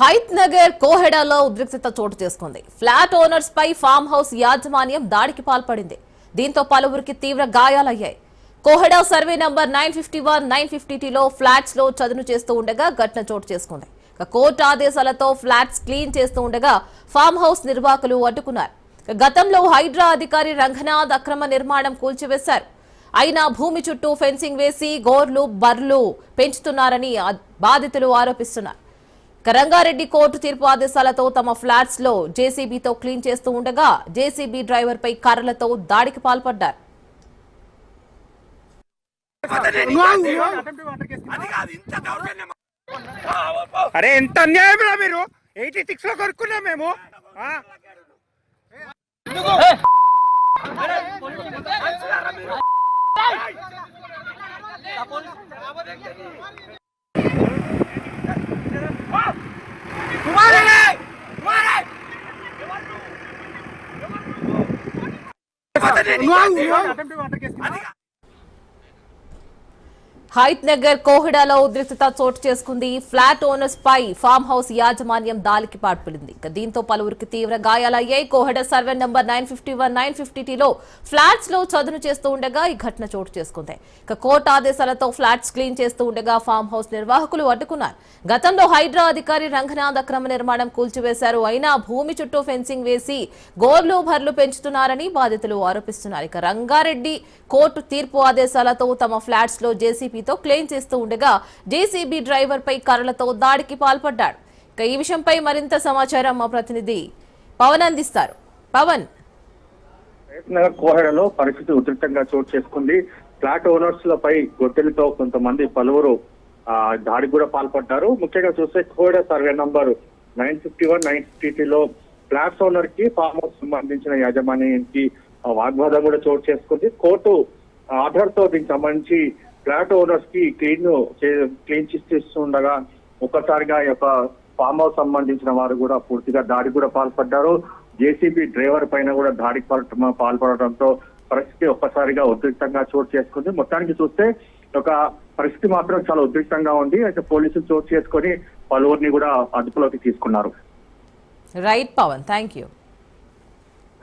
హైత్ నగర్ కోహెడాలో ఉద్రిక్తత చోటు చేసుకుంది. ఫ్లాట్ ఓనర్స్ పై ఫామ్ హౌస్ యాజమాన్యం దాడికి పాల్పడింది. దీంతో పలువురికి తీవ్ర గాయాలయ్యాయి. Koheda survey number nine fifty one nine ఫిఫ్టీలో ఫ్లాట్స్లో చదును చేస్తూ ఉండగా ఘటన చోటు చేసుకుంది. కోర్టు ఆదేశాలతో ఫ్లాట్స్ క్లీన్ చేస్తూ ఉండగా ఫామ్ హౌస్ నిర్వాహకులు అడ్డుకున్నారు. గతంలో హైడ్రా అధికారి రంగనాథ్ అక్రమ నిర్మాణం కూల్చివేశారు. అయినా భూమి చుట్టూ ఫెన్సింగ్ వేసి గోర్లు బర్లు పెంచుతున్నారని బాధితులు ఆరోపిస్తున్నారు. ఇక రంగారెడ్డి కోర్టు తీర్పు ఆదేశాలతో తమ ఫ్లాట్స్లో జేసీబీతో క్లీన్ చేస్తూ ఉండగా జేసీబీ డ్రైవర్ పై కర్రలతో దాడికి పాల్పడ్డారు. అరే ఎంత అన్యాయం రా మీరు? ఎయిటీ సిక్స్లో కొనుక్కున్నాం మేము. ఆ? హైత్ నగర్ కోహెడాలో ఉద్రిక్తత చోటు చేసుకుంది. ఫ్లాట్ ఓనర్స్ పై ఫామ్ హౌస్ యాజమాన్యం దాలికి పాల్పడింది. దీంతో పలువురికి తీవ్ర గాయాలయ్యాయి. Koheda survey number nine fifty one nine ఫిఫ్టీలో ఫ్లాట్స్లో చదును చేస్తూ ఉండగా ఈ ఘటన చోటు చేసుకుంది. ఇక కోర్టు ఆదేశాలతో ఫ్లాట్స్ క్లీన్ చేస్తూ ఉండగా ఫామ్ హౌస్ నిర్వాహకులు అడ్డుకున్నారు. గతంలో హైడ్రా అధికారి రంగనాథ్ అక్రమ నిర్మాణం కూల్చివేశారు. అయినా భూమి చుట్టూ ఫెన్సింగ్ వేసి గోర్లు భర్లు పెంచుతున్నారని బాధితులు ఆరోపిస్తున్నారు. ఇక రంగారెడ్డి కోర్టు తీర్పు ఆదేశాలతో తమ ఫ్లాట్స్లో జేసీబీతో క్లెయిమ్ చేస్తూ ఉండగా జేసీబీ డ్రైవర్ పై కర్రలతో దాడికి పాల్పడ్డాడు. ఇక ఈ విషయంపై మరింత సమాచారం మా ప్రతినిధి పవన్ అందిస్తారు. పవన్. నగర్ కోహెడలో పరిస్థితి ఉధృతంగా చోటు చేసుకుంది. ఫ్లాట్ ఓనర్స్ లపై గొడ్డలతో కొంతమంది పలువురు దాడికి కూడా పాల్పడ్డారు. ముఖ్యంగా చూస్తే Koheda survey number nine fifty one nine fifty లో ఫ్లాట్స్ ఓనర్కి ఫామ్ హౌస్ సంబంధించిన యాజమాన్యానికి వాగ్వాదం కూడా చోటు చేసుకుంది. కోర్టు ఆధార్తో దీనికి సంబంధించి ఫ్లాట్ ఓనర్స్కి క్లీన్ క్లీన్ చేస్తుండగా ఒక్కసారిగా యొక్క ఫామ్ హౌస్ సంబంధించిన వారు కూడా పూర్తిగా దాడికి కూడా పాల్పడ్డారు. జేసీబీ డ్రైవర్ పైన కూడా దాడికి పాల్పడటంతో పరిస్థితి ఒక్కసారిగా ఉద్రిక్తంగా చోటు చేసుకుంది. మొత్తానికి చూస్తే ఒక పరిస్థితి మాత్రం చాలా ఉద్రిక్తంగా ఉంది. అయితే పోలీసులు చోటు చేసుకొని పలువురిని కూడా అదుపులోకి తీసుకున్నారు. Right Pawan thank you